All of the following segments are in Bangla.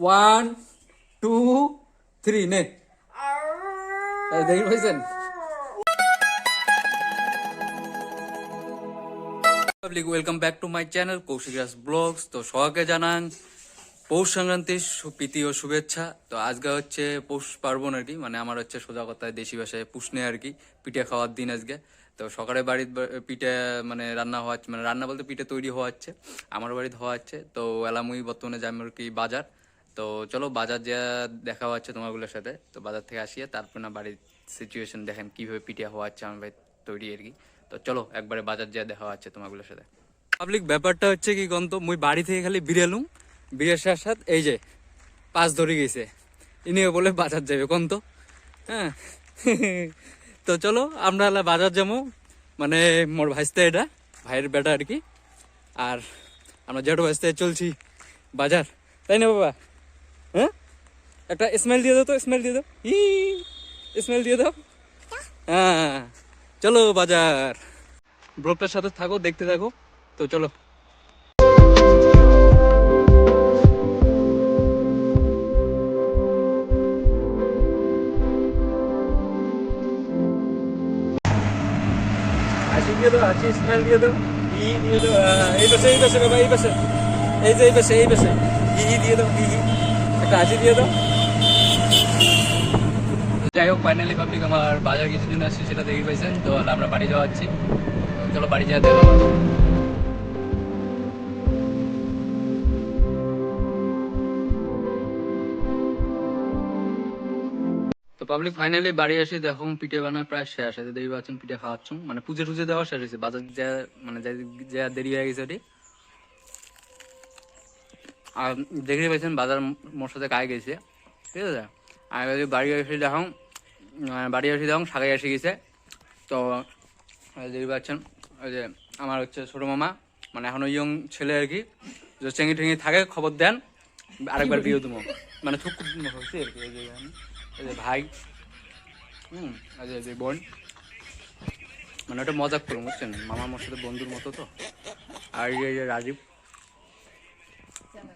ওয়ান টু থ্রি নে। দেখি পাইছেন public welcome back to my channel Kaushik Raj blogs তো সবাইকে জানান, পৌষ সংক্রান্তির সু- প্রীতি ও শুভেচ্ছা। তো আজকে হচ্ছে পৌষ পার্বণ আর কি মানে আমার হচ্ছে সোজা কথায় দেশি ভাষায় পুষনে আর কি, পিঠে খাওয়ার দিন আজকে। তো সকালে বাড়ির পিঠে মানে রান্না হওয়া মানে রান্না বলতে পিঠে তৈরি হওয়া হচ্ছে আমার বাড়িতে হওয়া হচ্ছে তো এলামুই বর্তমানে যাই আর কি বাজার। তো চলো বাজার যা দেখা হচ্ছে তোমাগুলোর সাথে। তো বাজার থেকে আসিয়ে তারপর না বাড়ির সিচুয়েশন দেখেন, কীভাবে পিঠে হওয়া হচ্ছে আমার বাড়ি তৈরি আর কি। তো চলো একবারে বাজার যা দেখা হচ্ছে তোমাগুলোর সাথে। পাবলিক ব্যাপারটা হচ্ছে কি গন্ত, মুই বাড়ি থেকে খালি বিড়ালুম বিড়ের সাথে এই যে পাঁচ ধরে গেছে। ইনি বলে বাজার যাবে কন্ত হ্যাঁ। তো চলো আমরা হলে বাজার যাব মানে মোর ভাইস্তে এটা, ভাইয়ের বেটা আর কি। আর আমরা জেঠু ভাইস্তে চলছি বাজার, তাই না বাবা? হ্যাঁ? একটা স্মেল দিয়ে দাও তো স্মেল দিয়ে দাও। ই স্মেল দিয়ে দাও। হ্যাঁ চলো বাজার। ব্লগটার সাথে থাকো, দেখতে থাকো। তো চলো। হাসি দিয়ে দাও হাসি স্মেল দিয়ে দাও। ই, দিয়ে দাও এই পাশে এই পাশে, বাবা, এই পাশে। এই যে, এই পাশে এই পাশে। ই দিয়ে দাও ই। দিয়ে দাও। যাই হোক ফাইনালি পাবলিক আমার বাজার কিছু দিন আসছে সেটা দেখে তো আমরা বাড়ি চলো বাড়ি যাওয়া পাবলিক ফাইনালি বাড়ি এসে দেখো, পিঠে বানা প্রায় শেষ। আছে দেখি পাচ্ছেন, পিঠে খাওয়াচ্ছ। মানে পুজো টুজো দেওয়া শেষ হয়েছে। বাজার যা মানে যা দেরি হয়ে গেছে ওটি। আর দেখতে পাচ্ছেন বাজার মোর সাথে কায় গেছে। ঠিক আছে? আর বাড়ি এসে দেখো আহ, বাড়ি এসে দেখো সাগাই এসে গেছে। তো দেখতে পাচ্ছেন ওই যে আমার হচ্ছে ছোটো মামা মানে এখনও ইয়ং ছেলে আর কি। যে চেঙ্গি টেঙ্গি থাকে খবর দেন আরেকবার বিয়ে দেবো। মানে থুক হচ্ছে আর কি ওই যে ভাই হুম এই যে- বোন। মানে ওটা মজাক করুন বুঝছেন? মামা আমার সাথে বন্ধুর মতো তো। আর এই যে রাজীব।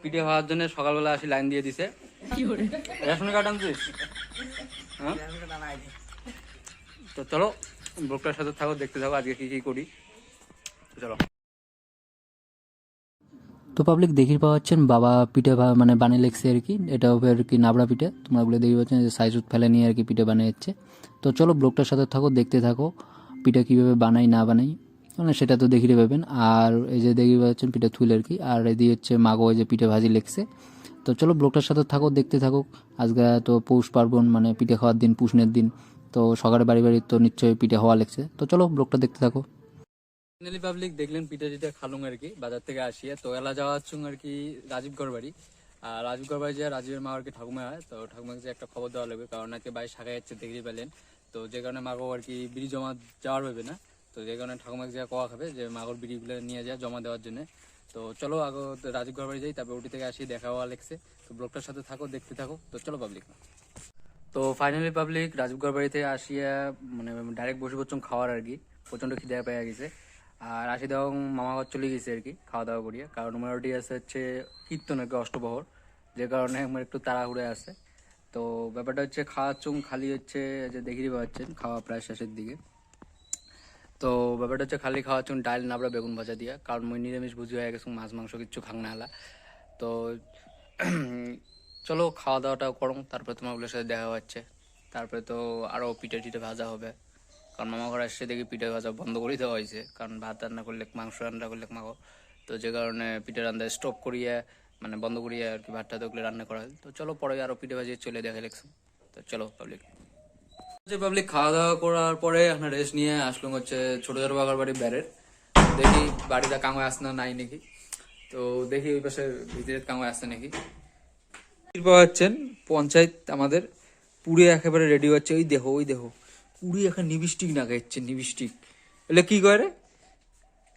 পিঠে হওয়ার জন্য সকালবেলা আসি লাইন দিয়ে দিছে। রেশন কার্ড আনছিস? হ্যাঁ? তো চলো, ব্লগটার সাথে থাকো, দেখতে থাকো, আজকে কি কি করি। চলো। তো পাবলিক দেখি পাচ্ছেন বাবা পিঠে মানে বানিয়ে লেগছে আর কি। এটা আর কি নাবড়া পিঠে। তোমরা বলে দেখি পাচ্ছেন যে সাইজ ফেলে নিয়ে আর কি পিঠে বানিয়েছে তো চলো, ব্লগটার সাথে থাকো, দেখতে থাকো, পিঠে কীভাবে বানাই, না বানাই। মানে সেটা তো দেখিতে পাবেন আর এই যে দেখি পাচ্ছেন পিঠে থুল আর কি। আর এদিকে হচ্ছে মাগো এই যে পিঠে ভাজি লেখছে তো চলো ব্লগটার সাথে থাকো, দেখতে থাকো আজকে তো পৌষ পার্বণ মানে পিঠে খাওয়ার দিন, পুষনের দিন। তো সকালে বাড়ি বাড়ি তো নিশ্চয়ই পিঠে হওয়া লেগছে। তো চলো ব্লগটা দেখতে থাকো। ফাইনালি পাবলিক দেখলেন পিঠা টিটা খালুং আর কি, বাজার থেকে আসিয়ে। তো এলা যাওয়া হচ্ছুং আর কি রাজীবগড় বাড়ি আর রাজীবগড় বাড়ি যে রাজীবের মা আর কি ঠাকুমা হয়, তো ঠাকুমাকে যে একটা খবর দেওয়া লাগবে। কারণ নাকি বাড়ি শাখায় যাচ্ছে দেখতে পেলেন। তো যে কারণে মাগো আর কি বিড়ি জমা যাওয়ার হবে না। তো যে কারণে ঠাকুমাকে যে কোয়া খাবে যে মাগোর বিড়িগুলো নিয়ে যায় জমা দেওয়ার জন্য। তো চলো আগো রাজীবগড় বাড়ি যাই, তারপর ওটি থেকে আসি, দেখা হওয়া লেগছে। তো ব্লগটার সাথে থাকো, দেখতে থাকো। তো চলো পাবলিক তো ফাইনালি পাবলিক রাজীবগড় বাড়ি থেকে আসিয়া মানে ডাইরেক্ট বসে পড়ছুম খাওয়ার আর কি। প্রচণ্ড খিদে পেয়ে গেছে। আর আসি দেওয়া মামা ঘর চলে গেছে আর কি, খাওয়া দাওয়া করিয়া। কারণ মোটামুটি আছে হচ্ছে কীর্তন আর কি, অষ্টপ্রহর। যে কারণে আমার একটু তাড়াহুড়ে আছে। তো ব্যাপারটা হচ্ছে খাওয়ার চুং খালি হচ্ছে যে দেখিয়ে পাচ্ছেন, খাওয়া প্রায় শেষের দিকে। তো ব্যাপারটা হচ্ছে খালি খাওয়ার চুন, ডাল, নাবড়া, বেগুন ভাজা দিয়া। কারণ মই নিরামিষ বুঝি হয়ে গেছে, মাছ, মাংস কিচ্ছু খাং না হলা তো চলো খাওয়া দাওয়াটা করো, তারপরে তোমাগুলোর সাথে দেখা হচ্ছে। তারপরে তো আরও পিঠে টিঠে ভাজা হবে। কারণ মামা ঘরে আসছে দেখি পিঠে ভাজা বন্ধ করে দেওয়া হয়েছে, কারণ ভাত রান্না করলে, মাংস রান্না করলে মাগো। তো যে কারণে পিঠে রান্না স্টপ করিয়ে মানে বন্ধ করিয়ে আর কি ভাতটা ওগুলো রান্না করা হয়। তো চলো পরে আরও পিঠে ভাজিয়ে চলে দেখা লেগছে তো চলো পাবলিক হচ্ছে পাবলিক খাওয়া দাওয়া করার পরে আমরা রেস্ট নিয়ে আসলাম হচ্ছে ছোট ছোট বাবার বাড়ি ব্যারের। দেখি বাড়িটা কামায় আসে না নাই নাকি? তো দেখি ওই পাশে ভিতরে কামায় আসছে নাকি? পাচ্ছেন পঞ্চায়েত আমাদের। পুরে একেবারে রেডি হচ্ছে। ওই দেহ ওই দেহ পুরি এখন নিবিষ্টিক না খাইছে নিবিষ্টিক। এলে কি করে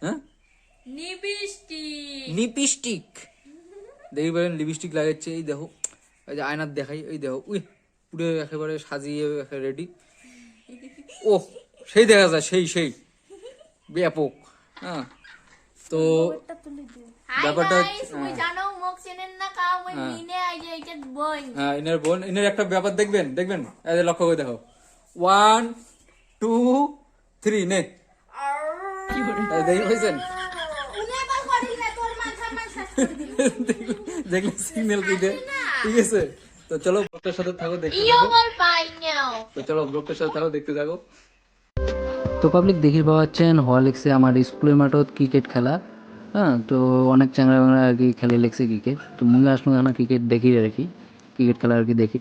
হ্যাঁ? নিবিষ্টি লিপস্টিক দেখি বলেন লিপস্টিক লাগাচ্ছে। এই দেখো আয়নার দেখাই এই দেখো উই। পুরো একেবারে সাজিয়ে রেডি ও সেই দেখা যায় সেই সেই। ব্যাপক হ্যাঁ। তো ব্যাপারটা হ্যাঁ। হ্যাঁ। হ্যাঁ ইনার বোন ইনার একটা ব্যাপার দেখবেন দেখবেন? এই লক্ষ্য করে দেখো। ওয়ান টু থ্রি নে। এই দেখি হয়েছেন দেখলে সিগন্যাল কি ঠিক আছে? তো চলো ব্লগটার সাথে থাকো দেখতে তো চলো ব্লগটার সাথে থাকো দেখতে থাকো। তো পাবলিক দেখি পাচ্ছেন হরলিক্সে আমার স্কুলের মাঠত ক্রিকেট খেলা। হ্যাঁ তো অনেক চ্যাংরা ব্যাংরা আর কি খেলে লেগছে ক্রিকেট তো মুঙ্গে আসলো না ক্রিকেট দেখি আর কি ক্রিকেট খেলা আর কি দেখি।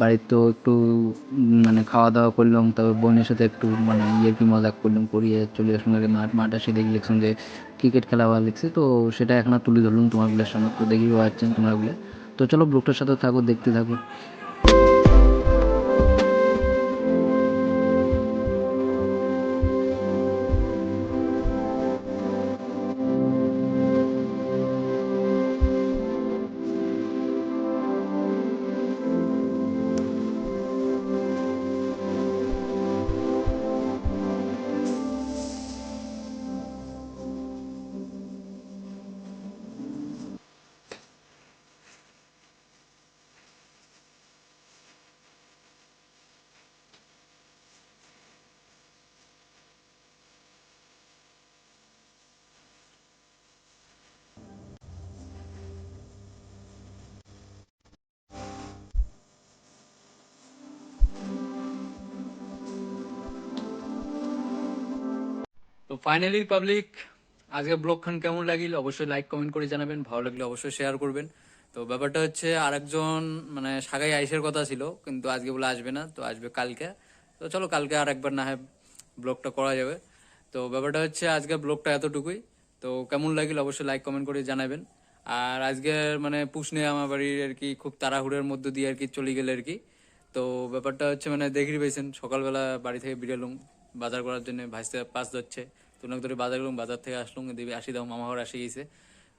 বাড়ির তো একটু মানে খাওয়া দাওয়া করলাম তারপর বোনের সাথে একটু মানে ইয়ে কি মজা করলাম করিয়ে চলে আসলাম আর কি মাঠ মাঠ আসে দেখি লিখলাম যে ক্রিকেট খেলা হওয়া লিখছে তো সেটা এখন আর তুলে ধরলাম তোমারগুলোর সামনে। তো দেখি পাচ্ছেন তোমরা গুলো। তো চলো ব্লগটার সাথে থাকো দেখতে থাকো। ফাইনালি পাবলিক আজকে ব্লগ খান কেমন লাগিল? অবশ্যই লাইক কমেন্ট করে জানাবেন। ভালো লাগলে অবশ্যই শেয়ার করবেন। তো ব্যাপারটা হচ্ছে, আরেকজন মানে সাগাই আইসের কথা ছিল, কিন্তু আজকে বলে আসবে না, তো আসবে কালকে। তো চলো কালকে আর একবার না হয় ব্লগটা করা যাবে। তো ব্যাপারটা হচ্ছে, আজকে ব্লগটা এতটুকুই। তো কেমন লাগিল অবশ্যই লাইক কমেন্ট করে জানাবেন। আর আজকে মানে পুষ নিয়ে আমার বাড়ির আর কি খুব তাড়াহুড়োর মধ্য দিয়ে আর কি চলে গেলে আর কি। তো ব্যাপারটা হচ্ছে মানে দেখি পেয়েছেন সকালবেলা বাড়ি থেকে বেরোলাম বাজার করার জন্য ভাইসতে পাস যাচ্ছে তো ধরে বাজার করলাম বাজার থেকে আসলাম, দেবী আসি দাও, মামা ঘর আসি গেছে।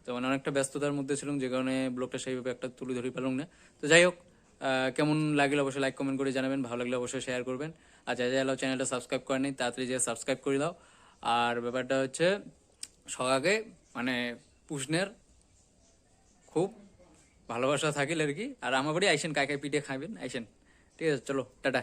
তো মানে অনেকটা ব্যস্ততার মধ্যে ছিলাম, যে কারণে ব্লগটা সেইভাবে একটা তুলে ধরে পেলাম না। তো যাই হোক কেমন লাগলে অবশ্যই লাইক কমেন্ট করে জানাবেন, ভালো লাগলে অবশ্যই শেয়ার করবেন। আর যাই যাই চ্যানেলটা সাবস্ক্রাইব করেনি তাড়াতাড়ি যে সাবস্ক্রাইব করে দাও। আর ব্যাপারটা হচ্ছে, সকাগে মানে পুষ্ণের খুব ভালোবাসা থাকিল আর কি। আর আমার বাড়ি আইসেন কাকে পিঠে খাবেন আইসেন। ঠিক আছে, চলো, টাটা।